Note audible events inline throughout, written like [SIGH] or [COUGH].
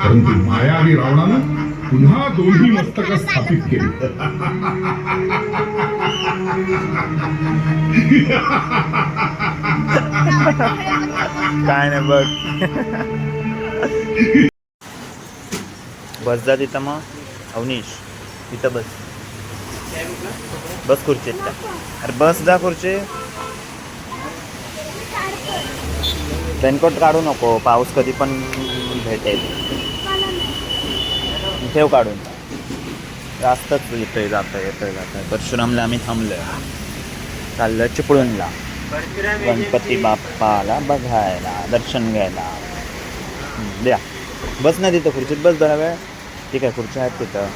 परंतु मायावी रावणानं पुन्हा दोन्ही मस्तक स्थापित केली. काय नाही बघ. बस जा तिथं मग. अवनीश तिथं बस. बस खुर्चीत का अरे बस जा खुर्ची रेनकोट काढू नको पाऊस कधी पण भेटेल. ठेव काढून. जास्तच येतोय जातं येतोय जातं परशुरामला आम्ही थांबलोय. चाललं चिपळूणला. गणपती बाप्पाला बघायला दर्शन घ्यायला. द्या. बस ना तिथं खुर्चीत बस जरा वेळ. ठीक आहे खुर्च्या आहेत तिथं.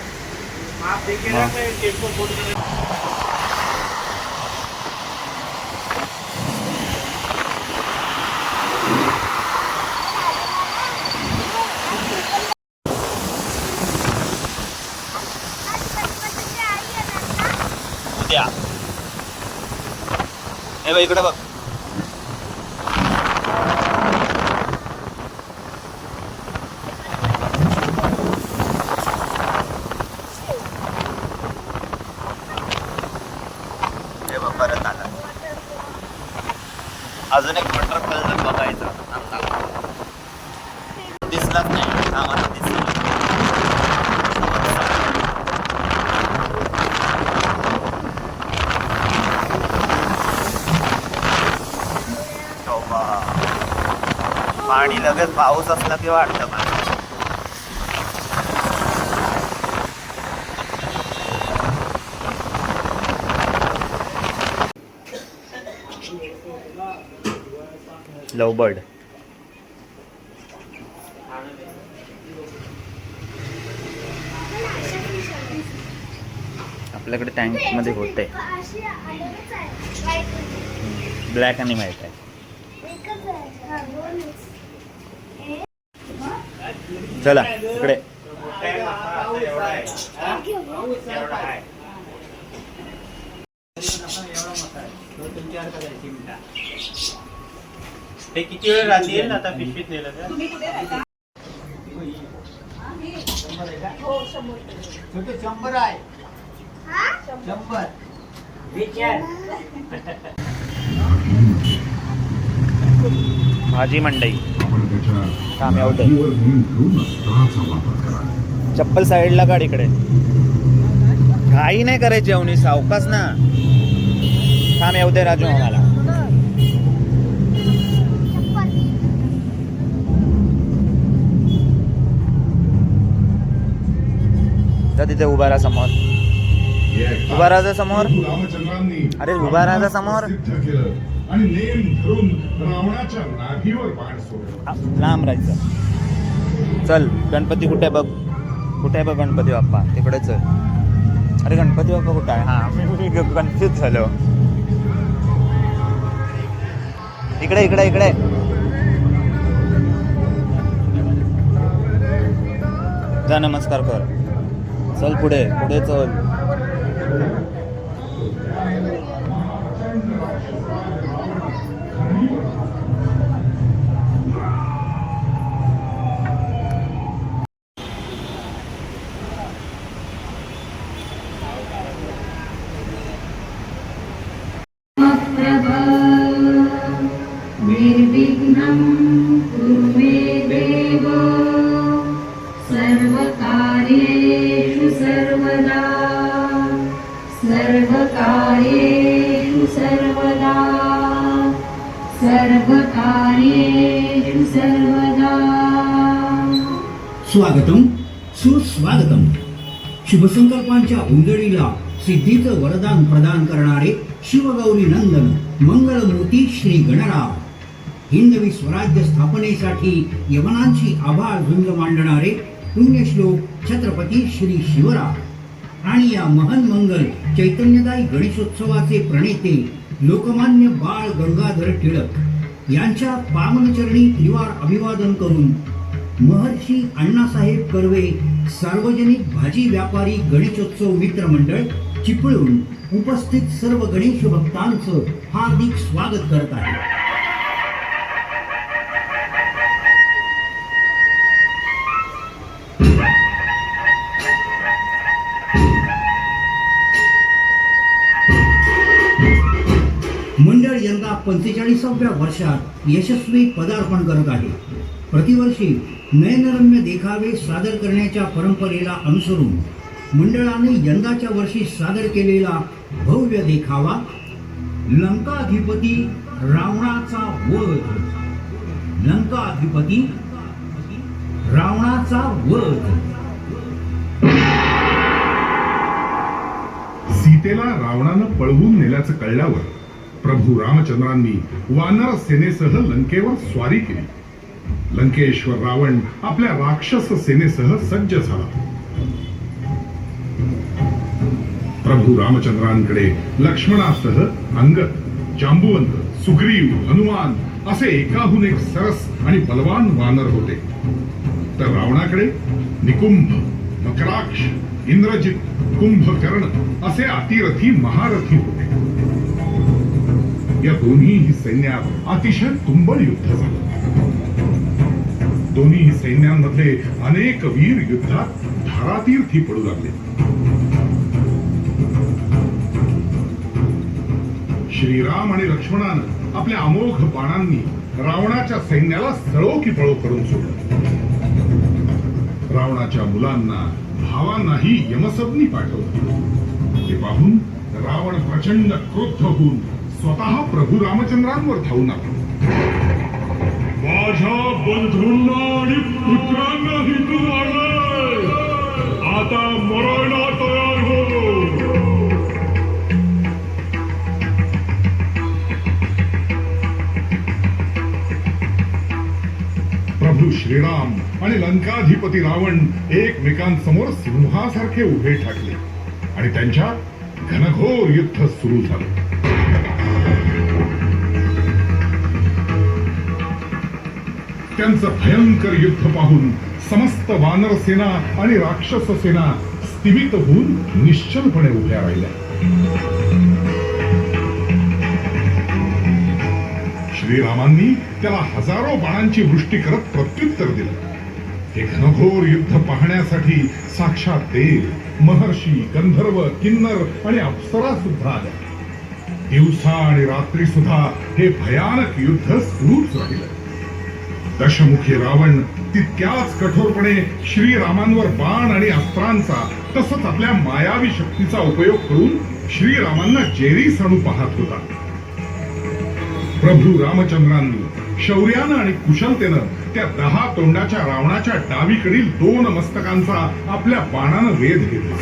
इकडे बघ. हे बघ परत आला. अजून एक वॉटर कलर बघायचा थांब, थांब. दिसलाच नाही थांब आता दिसला तोबा. लगेच पाऊस असला की वाटतं मला लवबर्ड. आपल्याकडे टँकमध्ये होते ब्लॅक आणि व्हाईट आहे. चला इकडे. ते किती वेळ राहतील आता पिशवीत नेलं छोटे शंभर आहे. शंभर. भाजी मंडई. आपण त्याच्या काम करा. चप्पल साईडला इकडे. घाई नाही करायची अवनी सावकाश ना. थांब येऊ दे राजू आम्हाला. तिथे उभा राहा समोर. उभा राहा समोर. अरे उभा राहा समोर. आणि नेम धरून रावणाच्या नाभीवर बाण सोडला. लांब राहायचं. चल गणपती कुठे आहे बघ? कुठे आहे बघ गणपती बाप्पा? तिकडे चल. अरे गणपती बाप्पा कुठे आहे? हा मी कन्फ्यूज झालो. इकडे इकडे इकडे. जा नमस्कार कर. चल पुढे पुढे चल. स्वागतम. सुस्वागतम. शुभसंकल्पांच्या उंजळीला सिद्धीचं वरदान प्रदान करणारे शिवगौरी नंदन मंगलमूर्ती श्री गणराव. हिंदवी स्वराज्य स्थापनेसाठी यवनांची आभाळ झुंज मांडणारे पुण्यश्लोक छत्रपती श्री शिवराव. आणि या महन मंगल चैतन्यदायी गणेशोत्सवाचे प्रणेते लोकमान्य बाळ गंगाधर टिळक यांच्या पावनचरणी त्रिवार अभिवादन करून महर्षी अण्णासाहेब कर्वे सार्वजनिक भाजी व्यापारी गणेशोत्सव मित्र मंडळ चिपळूण उपस्थित सर्व गणेश भक्तांचं हार्दिक स्वागत करत आहे. मंडळ यंदा पंचेचाळीसाव्या वर्षात यशस्वी पदार्पण करत आहे. प्रतिवर्षी नयनरम्य देखावे सादर करण्याच्या परंपरेला अनुसरून मंडळाने यंदाच्या वर्षी सादर केलेला भव्य देखावा लंकाधिपती रावणाचा वध. लंकाधिपती रावणाचा वध. सीतेला रावणानं पळवून नेल्याचं कळल्यावर प्रभू रामचंद्रांनी वानर सेनेसह लंकेवर स्वारी केली. लंकेश्वर रावण आपल्या राक्षस सेनेसह सज्ज झाला. प्रभू रामचंद्रांकडे लक्ष्मणासह अंगद जांबुवंत सुग्रीव हनुमान असे एकाहून एक सरस आणि बलवान वानर होते. तर रावणाकडे निकुंभ मकराक्ष इंद्रजित कुंभकर्ण असे अतिरथी महारथी होते. या दोन्ही सैन्यात अतिशय तुंबळ युद्ध झालं. दोन्ही सैन्यांमधले अनेक वीर युद्धात धारातीर्थी पडू लागले. श्रीराम आणि लक्ष्मणानं आपल्या अमोघ बाणांनी रावणाच्या सैन्याला सळो की पळो करून सोडलं. रावणाच्या मुलांना भावांनाही यमसदनी पाठवलं. ते पाहून रावण प्रचंड क्रुद्ध होऊन स्वतः प्रभू रामचंद्रांवर धावून आला. माझ्या बंधूंना आणि पुत्रांनाही तू मारलाय. आता मरायला तयार हो. प्रभू श्रीराम आणि लंकाधिपती रावण एकमेकांसमोर सिंहासारखे उभे ठाकले आणि त्यांच्या घनघोर युद्ध सुरू झालं. त्यांचं भयंकर युद्ध पाहून समस्त वानर सेना आणि राक्षस सेना स्तिमित होऊन निश्चलपणे उभ्या राहिल्या. श्रीरामांनी त्याला हजारो बाणांची वृष्टी करत प्रत्युत्तर दिलं. हे घनघोर युद्ध पाहण्यासाठी साक्षात देव महर्षी गंधर्व किन्नर आणि अप्सरा सुद्धा आल्या. दिवसा आणि रात्री सुद्धा हे भयानक युद्ध सुरूच राहिलं. दशमुखी रावण तितक्याच कठोरपणे श्रीरामांवर बाण आणि अस्त्रांचा तसंच आपल्या मायावी शक्तीचा उपयोग करून श्रीरामांना जेरी सणू पाहत होता. प्रभू रामचंद्रांनी शौर्यानं आणि कुशलतेनं त्या दहा तोंडाच्या रावणाच्या डावीकडील दोन मस्तकांचा आपल्या बाणानं वेध घेतला.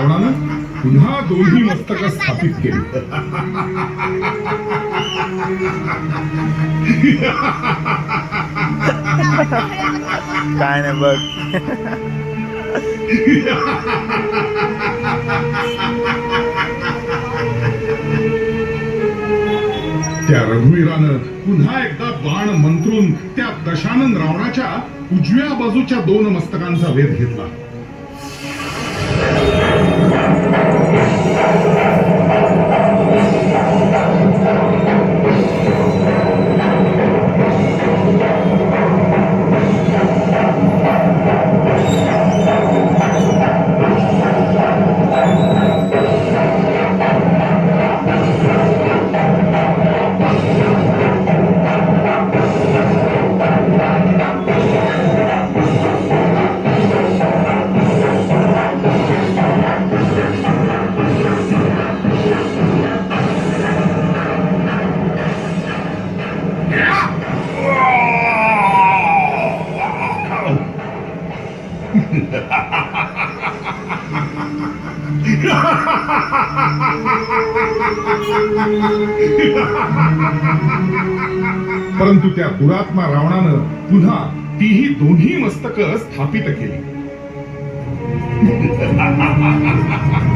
रावणानं पुन्हा दोन्ही मस्तक स्थापित केली. काय नाही बघ. त्या रघुवीरानं पुन्हा एकदा बाण मंत्रून त्या दशानन रावणाच्या उजव्या बाजूच्या दोन मस्तकांचा वेध घेतला. परंतु त्या दुरात्मा रावणानं पुन्हा तीही दोन्ही मस्तक स्थापित केली. [LAUGHS]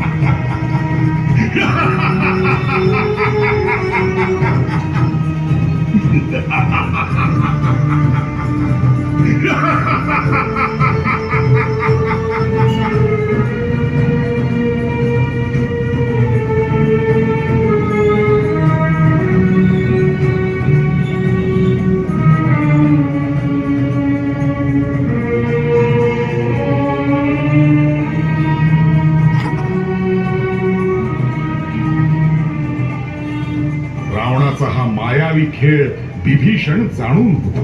खेळ बिभीषण जाणून होता.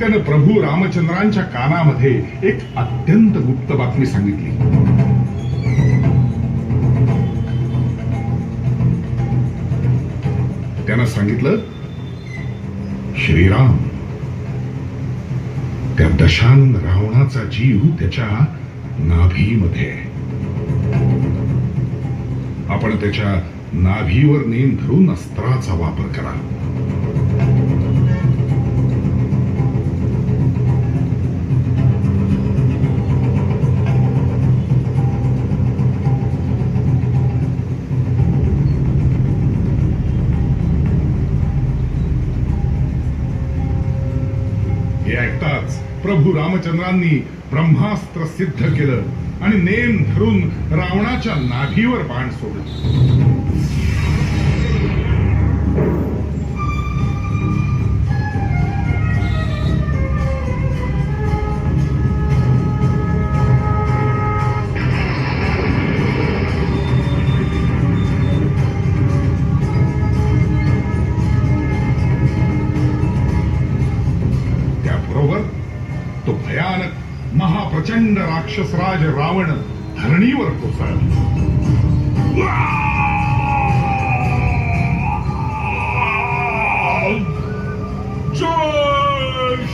त्यानं प्रभू रामचंद्रांच्या कानामध्ये एक अत्यंत गुप्त बातमी सांगितली. त्यानं सांगितलं श्रीराम त्या दशांग रावणाचा जीव त्याच्या नाभीमध्ये आहे. आपण त्याच्या नाभीवर नेम धरून अस्त्राचा वापर करा. प्रभू रामचंद्रांनी ब्रह्मास्त्र सिद्ध केलं आणि नेम धरून रावणाच्या नाभीवर बाण सोडलं. महाप्रचंड राक्षसराज रावण धरणीवर कोसळला जय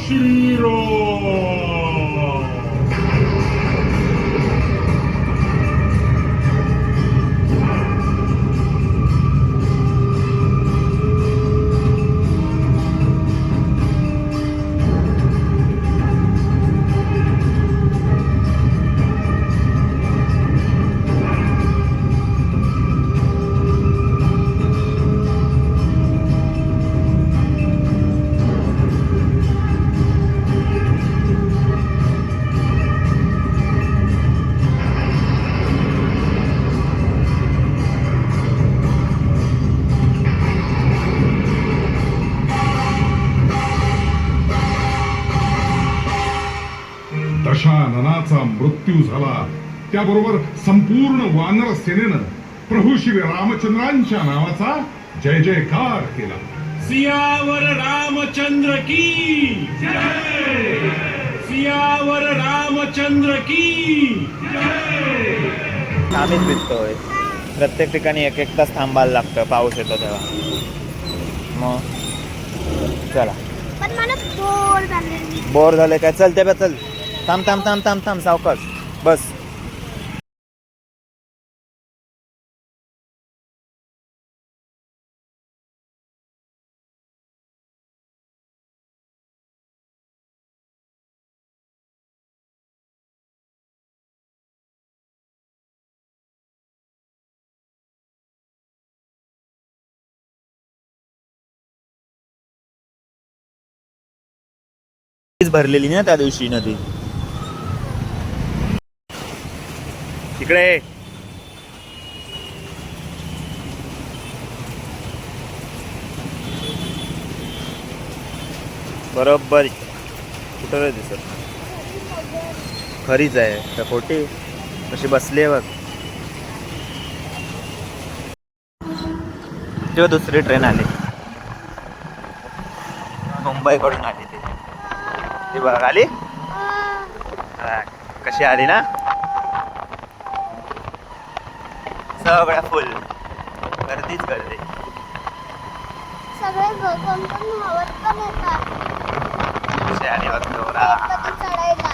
दशाननाचा मृत्यू झाला. त्याबरोबर संपूर्ण वानर सेनेनं प्रभू श्री रामचंद्रांच्या नावाचा जय जयकार केला. सियावर रामचंद्र की सियावर रामचंद्र की आम्हीच भिजतोय प्रत्येक ठिकाणी एक एक तास थांबायला लागतं. पाऊस येतो तेव्हा. मग? चला. पण मला बोर झाले बोर झाले काय? चल ते चल. थांब थांब थांब थांब थांब सावकाश. बस. भरलेली ना त्या दिवशी नदी? इकडे बरोबर. कुठं दिसत? खरीच आहे. तर खोटी. कशी बसली आहे बघ. तेव्हा दुसरी ट्रेन आली. मुंबईकडून आली ती. बघ आली? कशी आली ना? सगळ्या फुल. गर्दीच गर्दी. सगळे कोण कोण धावत पण येतात. चढायला.